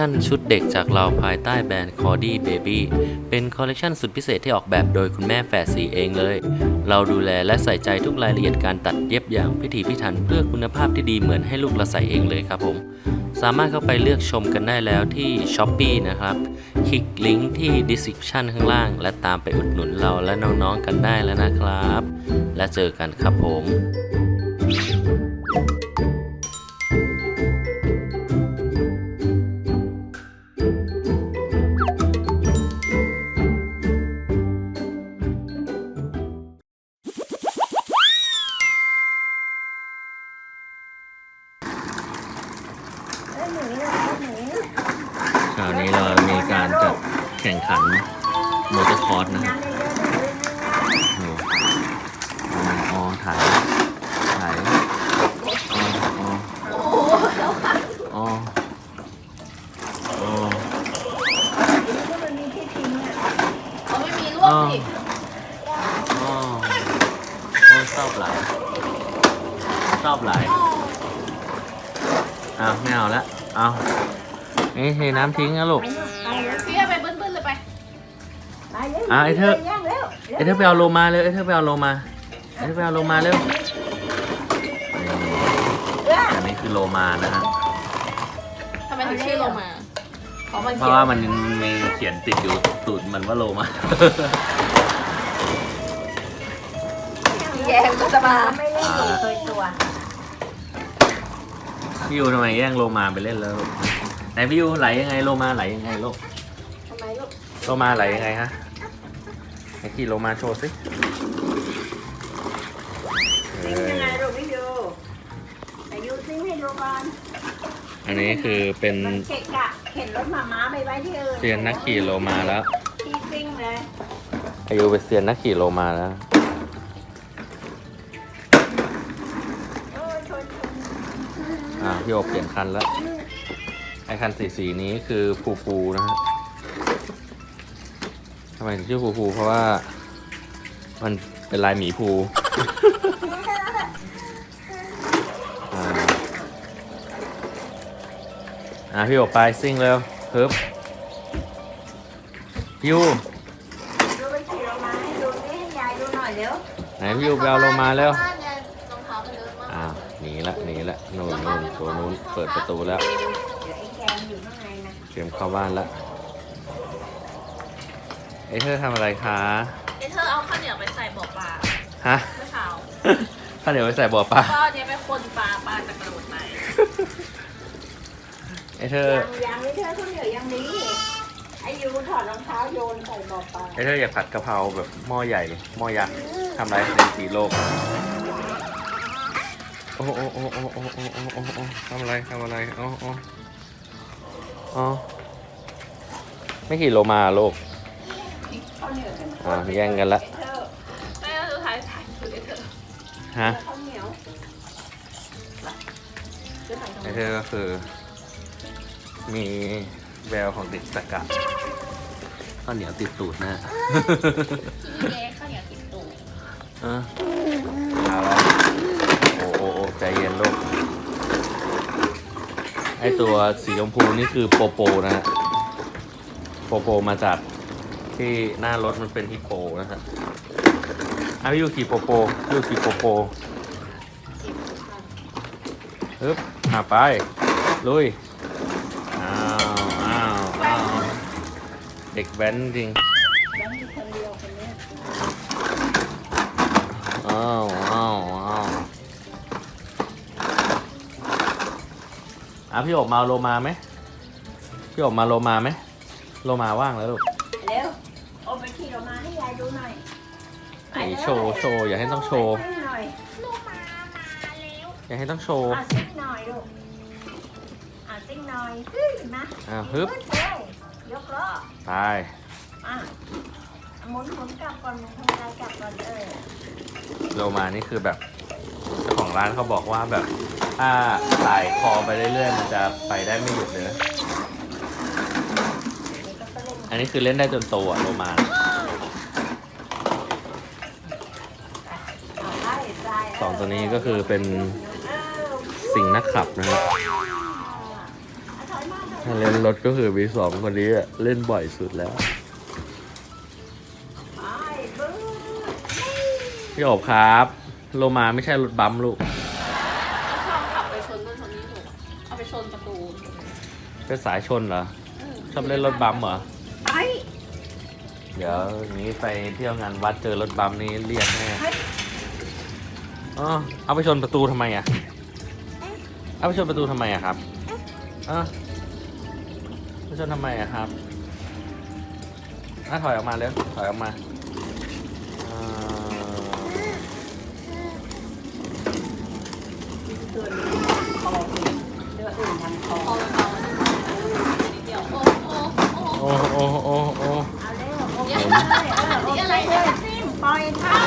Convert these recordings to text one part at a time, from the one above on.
ชันชุดเด็กจากเราภายใต้แบรนด์ c o r d y Baby เป็นคอลเลกชันสุดพิเศษที่ออกแบบโดยคุณแม่แฝดสีเองเลย เราดูแลและใส่ใจทุกรายละเอียดการตัดเย็บอย่างพิถีพิถันเพื่อคุณภาพที่ดีเหมือนให้ลูกเราใส่เองเลยครับผม สามารถเข้าไปเลือกชมกันได้แล้วที่ s h อ p e e นะครับ คลิกลิงก์ที่ description ข้างล่าง และตามไปอุดหนุนเราและน้องๆกันได้แล้วนะครับ และเจอกันครับผม ไม่เอาละเอานี่เทน้ำทิ้งนะลูกพี่เอาไปเบิ้ลๆเลยไปอะไอ้เธอเอ้ยเธอไปเอาโลมาเร็วเอ้ยเธอไปเอาโลมาเอ้ยเธอไปเอาโลมาเร็วนี่อันนี้คือโลมานะฮะทำไมถึงชื่อโลมาเพราะมันเพเขียราะนว่ามันมีเขียนติดอยู่ตูดมันว่าโลมาแย่ก็จะมาไม่เล่นตัวเคยตัว พี่ยูทำไมแย่งโลมาไปเล่นแล้วลูกไหนพี่ยูไหลยังไงโลมาไหลยังไงลูกทำไมลูกโลมาไหลยังไงฮะไหนขี่โลมาโชว์สิเอซิงอยังไงลูกพี่ยูแต่ยูซิงให้ดูก่อนอันนี้คือเป็นมันเกะกะเข็นรถหมาม้าไปไว้ที่อื่นเซียนนักขี่โลมาแล้วที่ซิงเลยอายุเป็นเซียนนักขี่โลมาแล้ว โอ้ยชนชน อ่าพี่โอเปลี่ยนคันแล้ว ไอคันสีสีนี้คือฟูฟูนะฮะทำไมถึงชื่อฟูฟูเพราะว่ามันเป็นลายหมีภูอ่าอ่าพี่โอไปซิ่งเร็วฮึบพี่ยูดูไปขี่ลงมาให้ดูนี่ให้ยายดูหน่อยเร็วไหนพี่ยูไปเอาลงมาเร็ว หนีละหนีละนู่นนู่นตัวนู้นเปิดประตูแล้วเดี๋ยวไอ้แกมอยู่ข้างในนะเตรียมเข้าบ้านแล้วไอ้เธอทำอะไรคะเอ้เธอเอาข้าวเหนียวไปใส่บ่อปลาฮะเมื่อเช้าข้าวเหนียวไปใส่บ่อปลาก็อันนี้ไปคนปลาปลาจะกระโดดไปไอ้เธอยังยังไม่เธอข้าวเหนียวยังนี้ไอ้ยูถอดรองเท้าโยนใส่บ่อปลาไอ้เธออยากผัดกะเพราแบบหม้อใหญ่หม้อยักษ์ทำอะไรเป็นสีโลกโอ้โอ้โอ้โอ้โอ้โอ้โอ้โอ้โอ้ทำอะไรทำอะไรโอ้โอ้อ๋อไม่ขี่โลมาโลกข้าวเหนียวอ่าแย่งกันละเธอแม่สุดท้ายถ่ายคือเธอฮะไอเธอก็คือ มีแววของเด็กตะกะข้าวเหนียวติดตูดนะฮะข้าวเหนียวติดตูดเออเอาละโอ้โอ้โอ้ใจเย็นลูก ไอตัวสีชมพูนี่คือโปโปนะฮะโปโปมาจากที่หน้ารถมันเป็นฮิปโปนะฮะอะพี่ยูขี่โปโปพี่ยูขี่โปโปฮึบอะไป ลุย อ้าว อ้าว อ้าว เด็กแว้นจริงแล้วมีคนเดียวคนนี้อ้าว อ้าวอ้าวอ่ะพี่อบมาเอาโลมาไหมพี่อบมาโลมาไหมโลมาว่างแล้วลูกเร็วโอาไปขี่ออกมาให้ยายดูหน่อยไหนโชว์โชว์อย่าให้ต้องโชว์ไปหน่อยอย่าให้ต้องโชว์อะซิ่งหน่อยลูกอะซิ่งหน่อยฮึ่มนะอะฮึบเร็วยกล้อไปอะหมุนหมุนกลับก่อนหมุนทำอะไรกลับก่อนเออโลมานี่คือแบบเจ้าของร้านเขาบอกว่าแบบ ถ้าสายคอไปเรื่อยๆมันจะไปได้ไม่หยุดเลยนะอันนี้คือเล่นได้จนโตอะโลมา สองตัวนี้ก็คือเป็นสิ่งนักขับนะครับอะถอยมาถอยถ้าเล่นรถก็คือมีสองคนนี้อะเล่นบ่อยสุดแล้ว พี่โอบครับ โลมาไม่ใช่รถบัมลูก เป็นสายชนเหรอ ชอบเล่นรถบัมป์เหรอไปเดี๋ยวอย่างนี้ไปเที่ยวงานวัดเจอรถบัมป์นี้เรียกแน่อ๋อเอาไปชนประตูทำไมอะ เอาไปชนประตูทำไมอะครับอะไปชนทำไมอะครับอะถอยออกมาเร็วถอยออกมาอ่าตัวนี้คอเลือดอื่นมันคอ พอมันเบามันนิดเดียวโอ้ โอ้โอ้โอ้โอ้โอ้โอ้เอาเร็วโอ้ยเออโอ้ยอะไรเนี่ยซิมปล่อยเท้า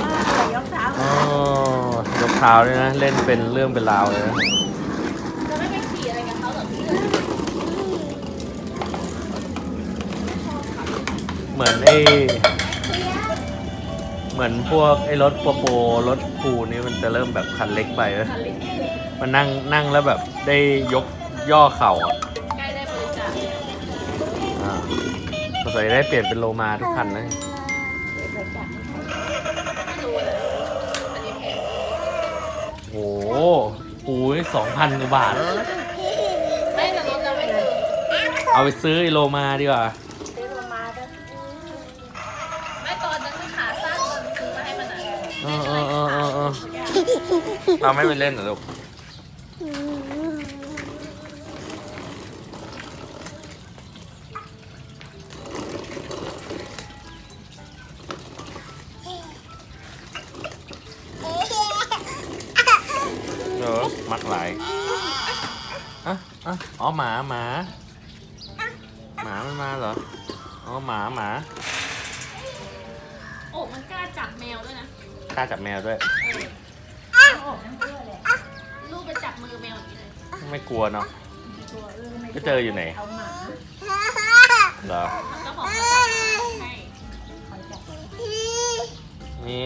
เออยกเท้าอ๋อยกเท้าด้วยนะ เล่นเป็นเรื่องเป็นราวเลยนะจะไม่ไปขี่อะไรกับเขาหรอพี่เหมือนไอ้เหมือนพวกไอ้รถโปโปรถปูนี่มันจะเริ่มแบบคันเล็กไปนะคันเล็กมันนั่งนั่งแล้วแบบได้ยกย่อเข่าอะ สงสัยได้เปลี่ยนเป็นโลมาทุกคันนะไม่รู้เลยอันนี้แพงโอ้โหปูนี่สองพันกว่าบาท ไม่แต่รถเราไม่ถึงเอาไปซื้อไอ้โลมาดีกว่า ซื้อลงมาก็ไม่ตอนนั้นขาสั้นตอนซื้อมาให้มันอะ เออเออเออเออเออเราไม่ไปเล่นเหรอลูก มักหลายอะอะอ๋อหมาหมาหมามันมาเหรออ๋อหมาหมาโอ้มันกล้าจับแมวด้วยนะกล้าจับแมวด้วยเออโอ้ทั้งเพื่อเลยลูกไปจับมือแมวอย่างนี้เลยไม่กลัวเนาะตัวเออไม่ก็เจออยู่ไหนเอาหมาเหรอเจ้าของเขาจับให้คอยจับมี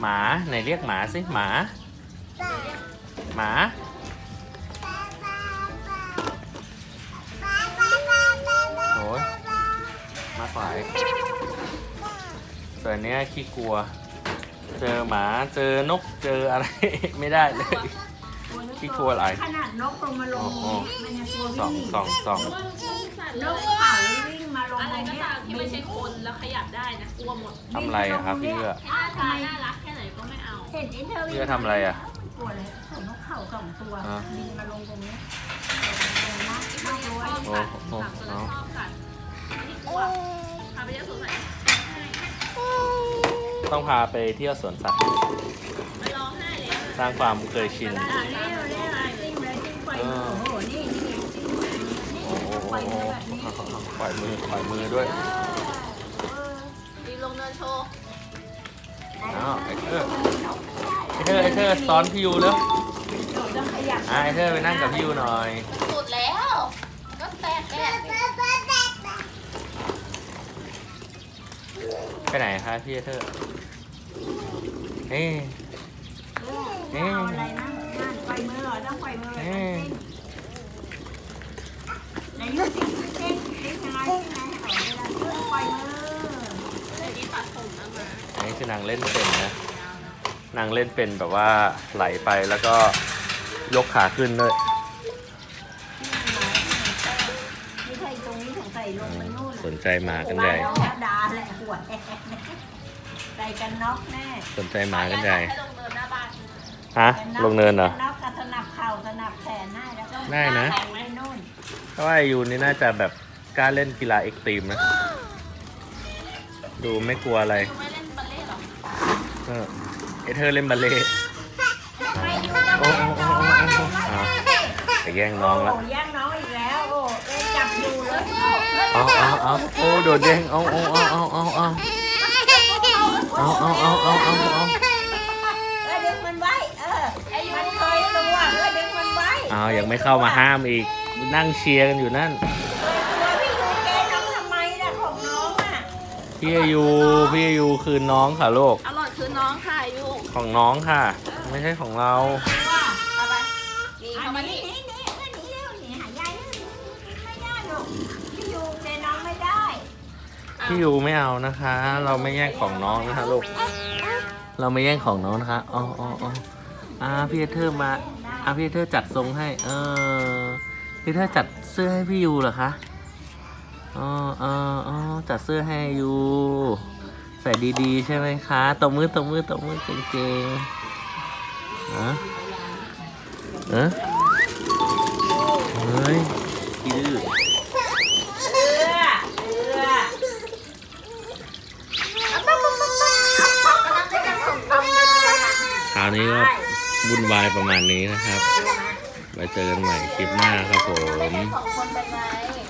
หมาไหนเรียกหมาสิหมา หมาโอ้ยมากหลายแต่อันเนี้ยขี้กลัว เจอหมาเจอนกเจออะไร ไม่ได้เลย ขี้กลัวอะไรขนาดนกลงมาลงอ๋อมันยังกลัวสองวิ่งสองสองเพราะว่าลูกสัตว์นเลกยเขาวิ่งมาลงอะไรตรงก็เนี้ยตามที่ไม่ใช่คนแล้วขยับได้นะกลัวหมดทำอะไรอะครับพี่เพื่อหน้าตาน่ารักแค่ไหนก็ไม่เอา เห็นอินเทอร์วิวเพื่อทำอะไรอะ กลัวเลยเขานกเขาสองตัวอ่าบินมาลงตรงนี้ตรงนะน่ากลัวชอบโอ้สัตว์โหสัตว์ตัวนั้นชอบสัตว์นี่กลัวพาไปเที่ยวสวนสัตว์ต้องพาไปเที่ยวสวนสัตว์ไม่ร้องไห้เลยสร้างความเคยชิน อ่านี่นี่จิ้มเลยจิ้มไปเออโอ้โหนี่นี่จิ้มเลยนี่โอ้โหปล่อยมือแบบนี้ปล่อยมือปล่อยมือด้วยดีลงเนินโชว์อ้าวไอ้เธอไอ้เธอไอ้เธอซ้อนพี่ยูแล้วต้ องขยับอะไอเธอไปนั่งกับพี่ยูหน่อย สุดแล้ว ก็แตกแตกไปไหนคะพี่เธอเอ๊ะเอาอะไรนะนั่นปล่อยมือเหรอต้องปล่อยมือเอ๊ะไหนยืดจิ้มจิ้มจิ้มยังไงจิ้มยังไงเอาเวลาขึ้นปล่อยมือเลยดีตัดผมนะมาอันนี้คือนางเล่นเป็นนะนางเล่นเป็นแบบว่าไหลไปแล้วก็ ยกขาขึ้นด้วยนี่ใครตรงนี้สงสัยลงไปนู่นสนใจหมากันใหญ่บ้านดาแหละหัวแใส่กันน็อกแน่สนใจหมากันใหญ่ให้ลงเนินหน้าบ้านฮะลงเนินเหรอน็อกกับสนับเข่าสนับแขนให้แล้วก็ได้นะแทงไว้นู่นเพราะว่าไอายูนี่น่าจะแบบกล้าเล่นกีฬาเอ็กซ์ตรีมนะ ดูไม่กลัวอะไรยูไม่เล่นบัลเล่ต์หรอ เออไอเธอเล่นบัลเล่ต์ แย่งน้องละโอ้แย่งน้องอีกแล้ว โอ้เอ้ยจับอยู่เลยเอาเอาเอาโอ้โดดแย่งเอาเอาเอาเอาเอาเอาเอาเอาเอาเอาเอาเอาเอ้ยดึงมันไว้ เออมันเคยตัวเอ้ยดึงมันไว้เอายังไม่เข้ามาห้ามอีก นั่งเชียร์กันอยู่นั่นเอ้ยตัวพี่ดูแกน้องทำไมล่ะของน้องอะพี่อายุพี่อายุคือน้องค่ะลูกอร่อยคือน้องค่ะยูของน้องค่ะ ไม่ใช่ของเรา ว่า เอาไปนี่ อั เข้าน มา นี้ นี่ นี่นี่นี่นี่เร็วนี่หาย พี่ยูไม่เอานะคะ เราไม่แย่งของน้องนะคะลูก เราไม่แย่งของน้องนะคะอ๋ออ๋ออ๋ออ่าพี่เธอมาอ่าพี่เธอจัดทรงให้ เออ พี่เธอจัดเสื้อให้พี่ยูเหรอคะอ๋ออ๋ออ๋อจัดเสื้อให้ยูใส่ดีๆ ใช่ไหมคะตบมือตบมือตบมือเก่งๆฮะเออเฮ้ยพี่ดื้อ เรือเรือ คราวนี้ก็ วุ่นวายประมาณนี้นะครับไว้เจอกันใหม่คลิปหน้าครับผม